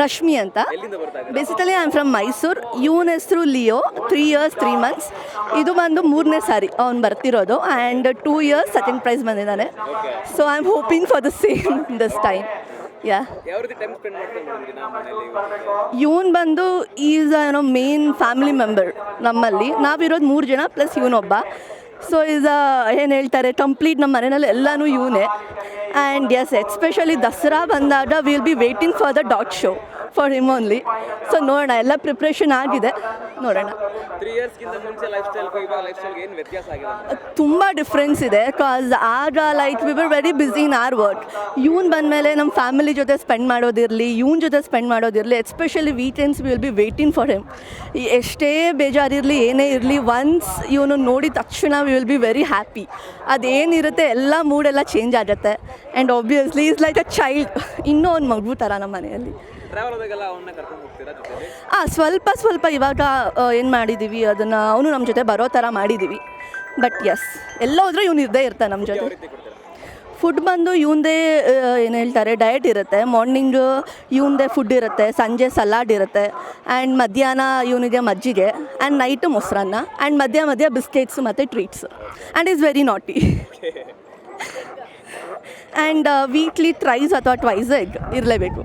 ರಶ್ಮಿ ಅಂತ. Basically I am from Mysuru ಇವನ ಹೆಸರು Leo three years three months ಇದು ಬಂದು ಮೂರನೇ ಸಾರಿ ಅವ್ನು ಬರ್ತಿರೋದು and two years second prize ಬಂದಿದ್ದಾನೆ. So I am hoping for the same this time yeah? ಇವನ್ ಬಂದು ಈಸ್ ಏನೋ ಮೇನ್ ಫ್ಯಾಮಿಲಿ ಮೆಂಬರ್ ನಮ್ಮಲ್ಲಿ. ನಾವಿರೋದು ಮೂರು ಜನ ಪ್ಲಸ್ ಇವನೊಬ್ಬ ಸೊ ಇಸ್ ಏನು ಹೇಳ್ತಾರೆ? ಕಂಪ್ಲೀಟ್ ನಮ್ಮ ಮನೆಯಲ್ಲಿ ಎಲ್ಲನೂ ಇವನೇ. ಆ್ಯಂಡ್ ಎಸ್ ಎಸ್ಪೆಷಲಿ ದಸರಾ ಬಂದಾಗ will be waiting for the dot show for him only so ನೋಡೋಣ ಎಲ್ಲ ಪ್ರಿಪ್ರೇಷನ್ ಆಗಿದೆ. ನೋಡೋಣ. ತ್ರೀ ಇಯರ್ಸ್ಗಿಂತ ಮುಂಚೆ ಲೈಫ್ ಸ್ಟೈಲ್ಗೂ ಇವಾಗ ಲೈಫ್ ಸ್ಟೈಲ್ಗೆ ಏನು ವ್ಯತ್ಯಾಸ ಆಗಿದೆ? ಅಂತ? ತುಂಬ ಡಿಫ್ರೆನ್ಸ್ ಇದೆ ಕಾಸ್ ಆಗ like we were very busy in our work ಇವ್ನು ಬಂದಮೇಲೆ ನಮ್ಮ ಫ್ಯಾಮಿಲಿ ಜೊತೆ ಸ್ಪೆಂಡ್ ಮಾಡೋದಿರಲಿ ಇವ್ನ ಜೊತೆ spend ಮಾಡೋದಿರಲಿ especially weekends will be waiting for him ಎಷ್ಟೇ ಬೇಜಾರಿರಲಿ ಏನೇ ಇರಲಿ ಒನ್ಸ್ ಇವನು ನೋಡಿದ ತಕ್ಷಣ we will be very happy ಅದೇನಿರುತ್ತೆ ಎಲ್ಲ ಮೂಡೆಲ್ಲ ಚೇಂಜ್ ಆಗುತ್ತೆ. And obviously is like a child ಇನ್ನೂ ಒಂದು ಮಗು ಥರ ನಮ್ಮ ಮನೆಯಲ್ಲಿ. ಹಾಂ ಸ್ವಲ್ಪ ಸ್ವಲ್ಪ ಇವಾಗ ಏನು ಮಾಡಿದ್ದೀವಿ ಅದನ್ನು ಅವನು ನಮ್ಮ ಜೊತೆ ಬರೋ ಥರ ಮಾಡಿದ್ದೀವಿ ಬಟ್ ಎಸ್ ಎಲ್ಲ ಹೋದ್ರೆ ಇವ್ನು ಇದ್ದೇ ಇರ್ತಾನೆ ನಮ್ಮ ಜೊತೆ. ಫುಡ್ ಬಂದು ಇವಂದೇ ಏನು ಹೇಳ್ತಾರೆ ಡಯಟ್ ಇರುತ್ತೆ. ಮಾರ್ನಿಂಗು ಇವಂದೇ ಫುಡ್ ಇರುತ್ತೆ ಸಂಜೆ ಸಲಾಡ್ ಇರುತ್ತೆ ಆ್ಯಂಡ್ ಮಧ್ಯಾಹ್ನ ಇವನಿಗೆ ಮಜ್ಜಿಗೆ ಆ್ಯಂಡ್ ನೈಟು ಮೊಸರನ್ನ ಆ್ಯಂಡ್ ಮಧ್ಯ ಮಧ್ಯ ಬಿಸ್ಕೆಟ್ಸು ಮತ್ತು treats and is very naughty and weekly thrice ಅಥವಾ ಟ್ವೈಸ್ ಎಗ್ ಇರಲೇಬೇಕು.